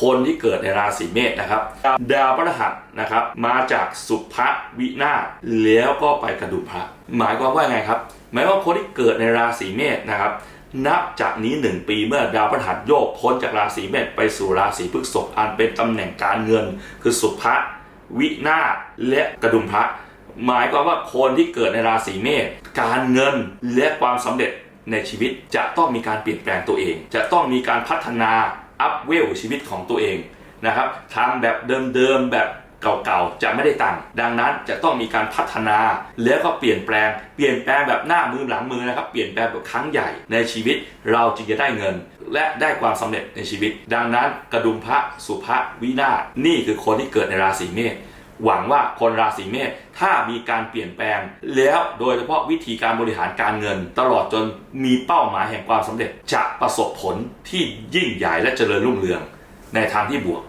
คนที่เกิดในราศีเมษนะครับดาวพฤหัสนะครับมาจากสุภวินาศแล้วก็ไปกระดุมพระหมายความว่าไงครับ หมายความว่าคนที่เกิดในราศีเมษนะครับนับจากนี้หนึ่งปีเมื่อดาวพฤหัสโยกพ้นจากราศีเมษไปสู่ราศีพฤษภอันเป็นตำแหน่งการเงิน คือสุภวินาศและกระดุมพระหมายความว่าคนที่เกิดในราศีเมษการเงินและความสำเร็จในชีวิตจะต้องมีการเปลี่ยนแปลงตัวเอง จะต้องมีการพัฒนา อัพเวลชีวิตของตัวเองนะครับทำแบบเดิมๆแบบเก่าๆจะไม่ได้ตังค์ดังนั้นจะต้องมีการพัฒนา แล้วก็เปลี่ยนแปลง เปลี่ยนแปลงแบบหน้ามือหลังมือนะครับ เปลี่ยนแปลงแบบครั้งใหญ่ในชีวิตเราจึงจะได้เงิน และได้ความสำเร็จในชีวิต ดังนั้นกระดุมพระสุภวินาศนี่คือคนที่เกิดในราศีเมษ หวังว่าคนราศีเมษถ้ามีการเปลี่ยนแปลง แล้วโดยเฉพาะวิธีการบริหารการเงิน ตลอดจนมีเป้าหมายแห่งความสำเร็จ จะประสบผลที่ยิ่งใหญ่และเจริญรุ่งเรืองในทางที่บวก